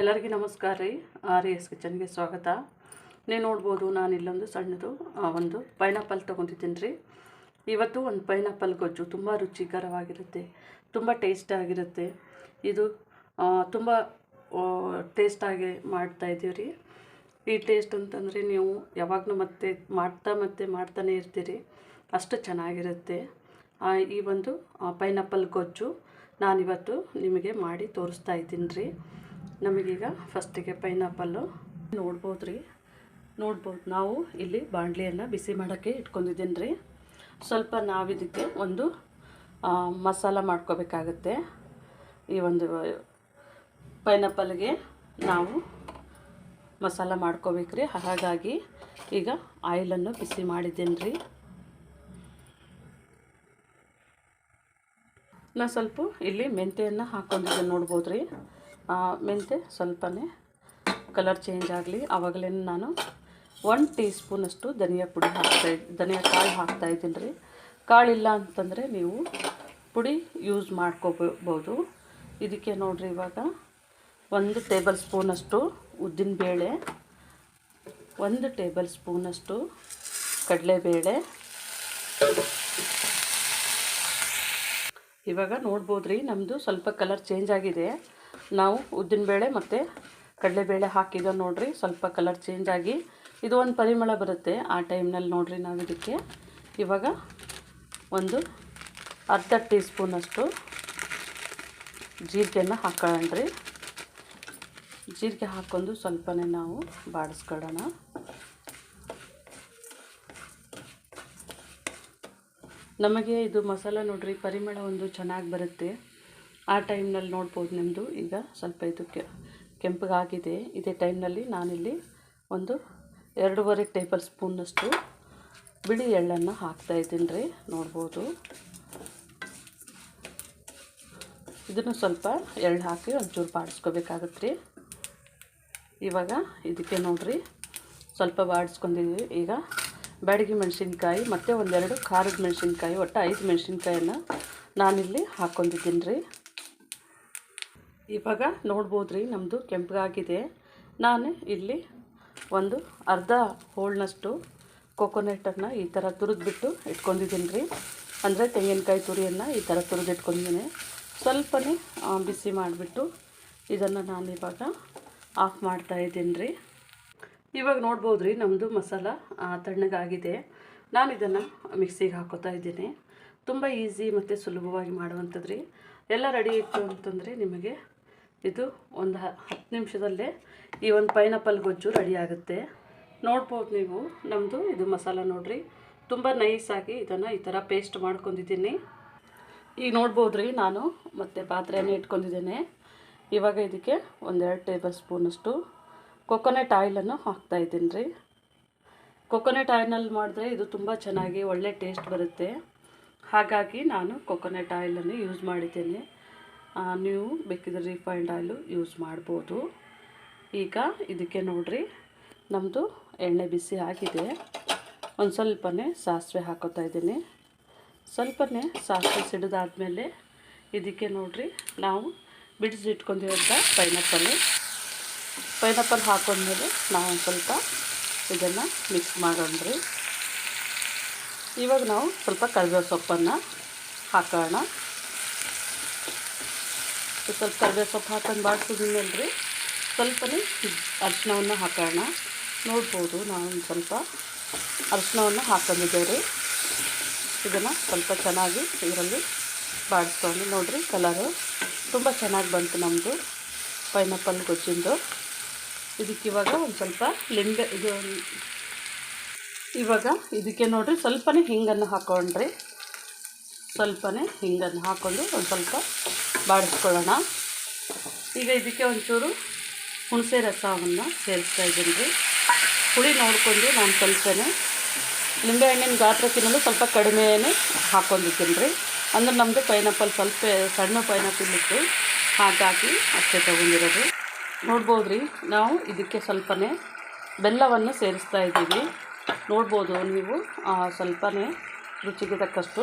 ಎಲ್ಲರಿಗೂ ನಮಸ್ಕಾರ ರೀ. ಆರ್ ಎಸ್ ಕಿಚನ್ಗೆ ಸ್ವಾಗತ. ನೀವು ನೋಡ್ಬೋದು ನಾನು ಇಲ್ಲೊಂದು ಸಣ್ಣದು ಒಂದು ಪೈನಾಪಲ್ ತೊಗೊಂಡಿದ್ದೀನಿ ರೀ. ಇವತ್ತು ಒಂದು ಪೈನಾಪಲ್ ಗೊಜ್ಜು ತುಂಬ ರುಚಿಕರವಾಗಿರುತ್ತೆ, ತುಂಬ ಟೇಸ್ಟಾಗಿರುತ್ತೆ ಇದು ತುಂಬ ಟೇಸ್ಟಾಗಿ ಮಾಡ್ತಾ ಇದ್ದೀವಿ ರೀ. ಈ ಟೇಸ್ಟ್ ಅಂತಂದರೆ ನೀವು ಯಾವಾಗಲೂ ಮತ್ತೆ ಮಾಡ್ತಾ ಮತ್ತೆ ಮಾಡ್ತಾನೆ ಇರ್ತೀರಿ. ಅಷ್ಟು ಚೆನ್ನಾಗಿರುತ್ತೆ. ಈ ಒಂದು ಪೈನಾಪಲ್ ಗೊಜ್ಜು ನಾನಿವತ್ತು ನಿಮಗೆ ಮಾಡಿ ತೋರಿಸ್ತಾ ಇದ್ದೀನಿ ರೀ. ನಮಗೀಗ ಫಸ್ಟಿಗೆ ಪೈನಾಪಲ್ಲು. ನೋಡ್ಬೋದು ರೀ ನೋಡ್ಬೋದು. ನಾವು ಇಲ್ಲಿ ಬಾಣಲಿಯನ್ನು ಬಿಸಿ ಮಾಡೋಕ್ಕೆ ಇಟ್ಕೊಂಡಿದ್ದೀನಿ ರೀ ಸ್ವಲ್ಪ ನಾವಿದಕ್ಕೆ ಒಂದು ಮಸಾಲ ಮಾಡ್ಕೋಬೇಕಾಗತ್ತೆ. ಈ ಒಂದು ಪೈನಾಪಲ್ಗೆ ನಾವು ಮಸಾಲ ಮಾಡ್ಕೋಬೇಕ್ರಿ. ಹಾಗಾಗಿ ಈಗ ಆಯಿಲನ್ನು ಬಿಸಿ ಮಾಡಿದ್ದೀನಿ ರೀ ನಾ ಸ್ವಲ್ಪ ಇಲ್ಲಿ ಮೆಂತೆಯನ್ನು ಹಾಕ್ಕೊಂಡಿದ್ದೀನಿ ನೋಡ್ಬೋದು ರೀ ಮೆಂತೆ ಸ್ವಲ್ಪನೇ ಕಲರ್ ಚೇಂಜ್ ಆಗಲಿ. ಆವಾಗಲೇ ನಾನು ಒನ್ ಟೀ ಸ್ಪೂನಷ್ಟು ಧನಿಯಾ ಪುಡಿ ಹಾಕ್ತಾ ಧನಿಯಾ ಕಾಳು ಹಾಕ್ತಾ ಇದ್ದೀನಿ ರೀ. ಕಾಳಿಲ್ಲ ಅಂತಂದರೆ ನೀವು ಪುಡಿ ಯೂಸ್ ಮಾಡ್ಕೋಬೋದು. ಇದಕ್ಕೆ ನೋಡಿರಿ ಇವಾಗ ಒಂದು ಟೇಬಲ್ ಸ್ಪೂನಷ್ಟು ಉದ್ದಿನಬೇಳೆ, ಒಂದು ಟೇಬಲ್ ಸ್ಪೂನಷ್ಟು ಕಡಲೆಬೇಳೆ. ಇವಾಗ ನೋಡ್ಬೋದು ರೀ ನಮ್ಮದು ಸ್ವಲ್ಪ ಕಲರ್ ಚೇಂಜ್ ಆಗಿದೆ. ನಾವು ಉದ್ದಿನಬೇಳೆ ಮತ್ತು ಕಡಲೆಬೇಳೆ ಹಾಕಿದ ನೋಡ್ರಿ. ಸ್ವಲ್ಪ ಕಲರ್ ಚೇಂಜ್ ಆಗಿ ಇದು ಒಂದು ಪರಿಮಳ ಬರುತ್ತೆ ಆ ಟೈಮ್ನಲ್ಲಿ ನೋಡ್ರಿ ನಾವು ಇದಕ್ಕೆ. ಇವಾಗ ಒಂದು ಅರ್ಧ ಟೀ ಸ್ಪೂನಷ್ಟು ಜೀರಿಗೆನ ರೀ ಜೀರಿಗೆ ಹಾಕೊಂಡು ಸ್ವಲ್ಪನೇ ನಾವು ಬಾಡಿಸ್ಕೊಳ್ಳೋಣ. ನಮಗೆ ಇದು ಮಸಾಲ ನೋಡ್ರಿ, ಪರಿಮಳ ಒಂದು ಚೆನ್ನಾಗಿ ಬರುತ್ತೆ. ಆ ಟೈಮ್ನಲ್ಲಿ ನೋಡ್ಬೋದು ನಿಮ್ಮದು. ಈಗ ಸ್ವಲ್ಪ ಇದು ಕೆಂಪಗಾಗಿದೆ ಇದೇ ಟೈಮ್ನಲ್ಲಿ ನಾನಿಲ್ಲಿ ಒಂದು ಎರಡೂವರೆ ಟೇಬಲ್ ಸ್ಪೂನಷ್ಟು ಬಿಳಿ ಎಳ್ಳನ್ನು ಹಾಕ್ತಾ ಇದ್ದೀನಿ ರೀ. ನೋಡ್ಬೋದು. ಇದನ್ನು ಸ್ವಲ್ಪ ಎಳ್ಳು ಹಾಕಿ ಒಂಚೂರು ಬಾಡಿಸ್ಕೋಬೇಕಾಗತ್ತೆ ರೀ. ಇವಾಗ ಇದಕ್ಕೆ ನೋಡಿರಿ. ಸ್ವಲ್ಪ ಬಾಡಿಸ್ಕೊಂಡಿದ್ವಿ ಈಗ ಬ್ಯಾಡಗಿ ಮೆಣಸಿನ್ಕಾಯಿ ಮತ್ತು ಒಂದೆರಡು ಖಾರದ ಮೆಣಸಿನ್ಕಾಯಿ, ಒಟ್ಟು ಐದು ಮೆಣಸಿನ್ಕಾಯನ್ನು ನಾನಿಲ್ಲಿ ಹಾಕ್ಕೊಂಡಿದ್ದೀನಿ ರೀ. ಇವಾಗ ನೋಡ್ಬೋದು ರೀ ನಮ್ಮದು ಕೆಂಪಗಾಗಿದೆ. ನಾನು ಇಲ್ಲಿ ಒಂದು ಅರ್ಧ ಹೋಳ್ನಷ್ಟು ಕೊಕೊನೆಟನ್ನು ಈ ಥರ ತುರಿದ್ಬಿಟ್ಟು ಇಟ್ಕೊಂಡಿದ್ದೀನಿ ರೀ ಅಂದರೆ ತೆಂಗಿನಕಾಯಿ ತುರಿಯನ್ನು ಈ ಥರ ತುರಿದು ಇಟ್ಕೊಂಡಿದ್ದೀನಿ ಸ್ವಲ್ಪನೇ ಬಿಸಿ ಮಾಡಿಬಿಟ್ಟು ಇದನ್ನು ನಾನು ಇವಾಗ ಆಫ್ ಮಾಡ್ತಾ ಇದ್ದೀನಿ ರೀ ಇವಾಗ ನೋಡ್ಬೋದು ರೀ ನಮ್ಮದು ಮಸಾಲ ತಣ್ಣಗಾಗಿದೆ. ನಾನು ಇದನ್ನು ಮಿಕ್ಸಿಗೆ ಹಾಕೋತಾ ಇದ್ದೀನಿ. ತುಂಬ ಈಸಿ ಮತ್ತು ಸುಲಭವಾಗಿ ಮಾಡುವಂಥದ್ದು ರೀ ಎಲ್ಲ ರೆಡಿ ಇತ್ತು ಅಂತಂದರೆ ನಿಮಗೆ ಇದು ಒಂದು ಹತ್ತು ನಿಮಿಷದಲ್ಲೇ ಈ ಒಂದು ಪೈನಾಪಲ್ ಗೊಜ್ಜು ರೆಡಿ ಆಗುತ್ತೆ. ನೋಡ್ಬೋದು ನೀವು ನಮ್ಮದು ಇದು ಮಸಾಲ ನೋಡ್ರಿ. ತುಂಬ ನೈಸಾಗಿ ಇದನ್ನು ಈ ಥರ ಪೇಸ್ಟ್ ಮಾಡ್ಕೊಂಡಿದ್ದೀನಿ. ಈಗ ನೋಡ್ಬೋದು ರೀ ನಾನು, ಮತ್ತು ಪಾತ್ರೆಯನ್ನು ಇಟ್ಕೊಂಡಿದ್ದೇನೆ. ಇವಾಗ ಇದಕ್ಕೆ ಒಂದೆರಡು ಟೇಬಲ್ ಸ್ಪೂನಷ್ಟು ಕೊಕೊನೆಟ್ ಆಯಿಲನ್ನು ಹಾಕ್ತಾ ಇದ್ದೀನಿ ರೀ. ಕೊಕೊನೆಟ್ ಆಯಿಲ್ನಲ್ಲಿ ಮಾಡಿದ್ರೆ ಇದು ತುಂಬ ಚೆನ್ನಾಗಿ ಒಳ್ಳೆ ಟೇಸ್ಟ್ ಬರುತ್ತೆ. ಹಾಗಾಗಿ ನಾನು ಕೊಕೊನೆಟ್ ಆಯಿಲನ್ನು ಯೂಸ್ ಮಾಡಿದ್ದೇನೆ. ನೀವು ಬೇಕಿದ್ರೆ ರಿಫೈನ್ಡ್ ಆಯಿಲು ಯೂಸ್ ಮಾಡ್ಬೋದು. ಈಗ ಇದಕ್ಕೆ ನೋಡಿರಿ ನಮ್ಮದು ಎಣ್ಣೆ ಬಿಸಿ ಆಗಿದೆ. ಒಂದು ಸ್ವಲ್ಪನೇ ಸಾಸಿವೆ ಹಾಕೋತಾ ಇದ್ದೀನಿ. ಸ್ವಲ್ಪನೇ ಸಾಸಿವೆ ಸಿಡಿದಾದ್ಮೇಲೆ ಇದಕ್ಕೆ ನೋಡಿರಿ, ನಾವು ಬಿಡಿಸಿಟ್ಕೊಂಡಿರೋಂಥ ಪೈನಾಪಲ್ಲು ಪೈನಾಪಲ್. ಹಾಕೊಂಡ್ಮೇಲೆ ನಾವು ಒಂದು ಸ್ವಲ್ಪ ಇದನ್ನು ಮಿಕ್ಸ್ ಮಾಡೋಣ್ರಿ. ಇವಾಗ ನಾವು ಸ್ವಲ್ಪ ಕರಿಬೇವು ಸೊಪ್ಪನ್ನು ಹಾಕೋಣ. ಸ್ವಲ್ಪ ಕರ್ಬೇವು ಸೊಪ್ಪು ಹಾಕೊಂಡು ಬಾಡಿಸಿದ್ಮೇಲೆ ರೀ ಸ್ವಲ್ಪನೇ ಅರಿಶಿನವನ್ನು ಹಾಕೋಣ. ನೋಡ್ಬೋದು ನಾವು ಸ್ವಲ್ಪ ಅರಿಶಿನವನ್ನು ಹಾಕೊಂಡಿದ್ದೇವೆ ರೀ ಇದನ್ನು ಸ್ವಲ್ಪ ಚೆನ್ನಾಗಿ ಇದರಲ್ಲಿ ಬಾಡಿಸ್ಕೊಂಡು ನೋಡಿರಿ ಕಲರು. ತುಂಬ ಚೆನ್ನಾಗಿ ಬಂತು ನಮ್ಮದು ಪೈನಾಪಲ್ ಗೊಜ್ಜಿಂದು. ಇದಕ್ಕೆ ಇವಾಗ ಒಂದು ಸ್ವಲ್ಪ ಲಿಂಬೆ ಇದು ಇವಾಗ ಇದಕ್ಕೆ ನೋಡಿರಿ ಸ್ವಲ್ಪನೇ ಹಿಂಗನ್ನು ಹಾಕೊಂಡ್ರಿ. ಸ್ವಲ್ಪನೇ ಹಿಂಗನ್ನು ಹಾಕ್ಕೊಂಡು ಒಂದು ಸ್ವಲ್ಪ ಬಾಡಿಸ್ಕೊಳ್ಳೋಣ ಈಗ ಇದಕ್ಕೆ ಒಂಚೂರು ಹುಣಸೆ ರಸವನ್ನು ಸೇರಿಸ್ತಾ ಇದ್ದೀನಿ. ರೀ ಹುಳಿ ನೋಡಿಕೊಂಡು ನಾನು ಸ್ವಲ್ಪನೇ ನಿಂಬೆಹಣ್ಣಿನ ಗಾತ್ರ ತಿನ್ನಲು ಸ್ವಲ್ಪ ಕಡಿಮೆಯೇ ಹಾಕ್ಕೊಂಡಿದ್ದೀನಿ ರೀ ಅಂದ್ರೆ ನಮ್ಮದು ಪೈನಾಪಲ್ ಸ್ವಲ್ಪ ಸಣ್ಣ ಪೈನಾಪಲ್ ಇತ್ತು. ಹಾಗಾಗಿ ಅಷ್ಟೇ ತೊಗೊಂಡಿರೋದು. ನೋಡ್ಬೋದು ರೀ ನಾವು ಇದಕ್ಕೆ ಸ್ವಲ್ಪನೇ ಬೆಲ್ಲವನ್ನು ಸೇರಿಸ್ತಾ ಇದ್ದೀವಿ. ನೋಡ್ಬೋದು ನೀವು ಸ್ವಲ್ಪನೇ ರುಚಿಗೆ ತಕ್ಕಷ್ಟು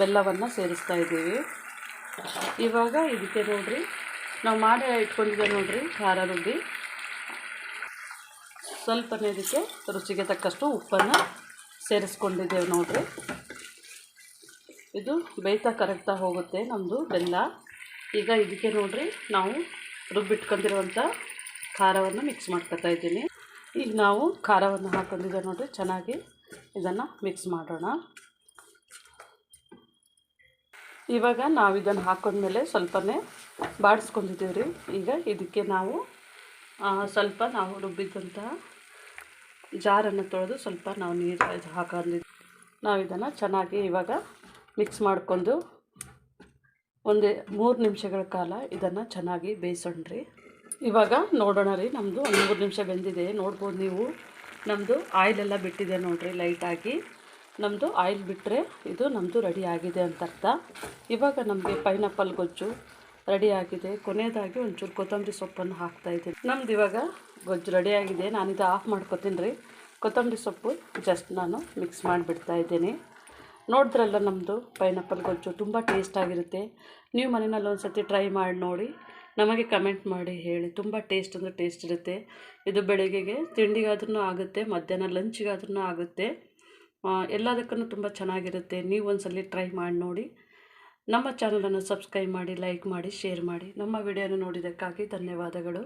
ಬೆಲ್ಲವನ್ನು ಸೇರಿಸ್ತಾ ಇದ್ದೀವಿ. ಇವಾಗ ಇದಕ್ಕೆ ನೋಡ್ರಿ. ನಾವು ಮಾಡಿ ಇಟ್ಕೊಂಡಿದ್ದೆ ನೋಡ್ರಿ, ಖಾರ ರುಬ್ಬಿ. ಸ್ವಲ್ಪನೇ ಇದಕ್ಕೆ ರುಚಿಗೆ ತಕ್ಕಷ್ಟು ಉಪ್ಪನ್ನು ಸೇರಿಸ್ಕೊಂಡಿದ್ದೇವೆ ನೋಡ್ರಿ. ಇದು ಬೇಯ್ತಾ ಕರಗ್ತಾ ಹೋಗುತ್ತೆ ನಮ್ಮದು ಬೆಲ್ಲ. ಈಗ ಇದಕ್ಕೆ ನೋಡ್ರಿ, ನಾವು ರುಬ್ಬಿಟ್ಕೊಂಡಿರುವಂಥ ಖಾರವನ್ನು ಮಿಕ್ಸ್ ಮಾಡ್ಕೊತಾ ಇದ್ದೀನಿ. ಈಗ ನಾವು ಖಾರವನ್ನು ಹಾಕೊಂಡಿದ್ದೇವೆ ನೋಡ್ರಿ, ಚೆನ್ನಾಗಿ ಇದನ್ನು ಮಿಕ್ಸ್ ಮಾಡೋಣ. ಇವಾಗ ನಾವು ಇದನ್ನು ಹಾಕೊಂಡ್ಮೇಲೆ ಸ್ವಲ್ಪನೇ ಬಾಡಿಸ್ಕೊಂಡಿದ್ದೀವಿ ರೀ ಈಗ ಇದಕ್ಕೆ ನಾವು ಸ್ವಲ್ಪ ನಾವು ರುಬ್ಬಿದ್ದಂತಹ ಜಾರನ್ನು ತೊಳೆದು ಸ್ವಲ್ಪ ನಾವು ನೀರು ಇದು ಹಾಕೊಂಡಿದ್ದು ನಾವು ಇದನ್ನು ಚೆನ್ನಾಗಿ ಇವಾಗ ಮಿಕ್ಸ್ ಮಾಡಿಕೊಂಡು ಒಂದು ಮೂರು ನಿಮಿಷಗಳ ಕಾಲ ಇದನ್ನು ಚೆನ್ನಾಗಿ ಬೇಯಿಸೋಣ್ರಿ. ಇವಾಗ ನೋಡೋಣ ರೀ ನಮ್ಮದು ಒಂದು ಮೂರು ನಿಮಿಷ ಬೆಂದಿದೆ. ನೋಡ್ಬೋದು ನೀವು ನಮ್ಮದು ಆಯಿಲೆಲ್ಲ ಬಿಟ್ಟಿದೆ ನೋಡಿರಿ ಲೈಟಾಗಿ. ನಮ್ಮದು ಆಯಿಲ್ ಬಿಟ್ಟರೆ ಇದು ನಮ್ಮದು ರೆಡಿ ಆಗಿದೆ ಅಂತ ಅರ್ಥ ಇವಾಗ ನಮಗೆ ಪೈನಾಪಲ್ ಗೊಜ್ಜು ರೆಡಿ ಆಗಿದೆ. ಕೊನೆಯದಾಗಿ ಒಂಚೂರು ಕೊತ್ತಂಬರಿ ಸೊಪ್ಪನ್ನು ಹಾಕ್ತಾ ಇದ್ದೀನಿ. ನಮ್ದು ಇವಾಗ ಗೊಜ್ಜು ರೆಡಿ ಆಗಿದೆ. ನಾನಿದು ಆಫ್ ಮಾಡ್ಕೊತೀನಿ ರೀ. ಕೊತ್ತಂಬರಿ ಸೊಪ್ಪು ಜಸ್ಟ್ ನಾನು ಮಿಕ್ಸ್ ಮಾಡಿಬಿಡ್ತಾ ಇದ್ದೀನಿ. ನೋಡಿದ್ರಲ್ಲ ನಮ್ಮದು ಪೈನಾಪಲ್ ಗೊಜ್ಜು ತುಂಬ ಟೇಸ್ಟಾಗಿರುತ್ತೆ ನೀವು ಮನೆಯಲ್ಲಿ ಒಂದು ಸರ್ತಿ ಟ್ರೈ ಮಾಡಿ ನೋಡಿ. ನಮಗೆ ಕಮೆಂಟ್ ಮಾಡಿ ಹೇಳಿ. ತುಂಬ ಟೇಸ್ಟ್ ಅಂದರೆ ಟೇಸ್ಟ್ ಇರುತ್ತೆ. ಇದು ಬೆಳಗ್ಗೆಗೆ ತಿಂಡಿಗಾದ್ರೂ ಆಗುತ್ತೆ, ಮಧ್ಯಾಹ್ನ ಲಂಚಿಗಾದ್ರೂ ಆಗುತ್ತೆ. ಎಲ್ಲದಕ್ಕೂ ತುಂಬ ಚೆನ್ನಾಗಿರುತ್ತೆ. ನೀವು ಒಂದ್ಸಲ ಟ್ರೈ ಮಾಡಿ ನೋಡಿ. ನಮ್ಮ ಚಾನಲನ್ನು ಸಬ್ಸ್ಕ್ರೈಬ್ ಮಾಡಿ ಲೈಕ್ ಮಾಡಿ ಶೇರ್ ಮಾಡಿ. ನಮ್ಮ ವಿಡಿಯೋನ ನೋಡಿದ್ದಕ್ಕಾಗಿ ಧನ್ಯವಾದಗಳು.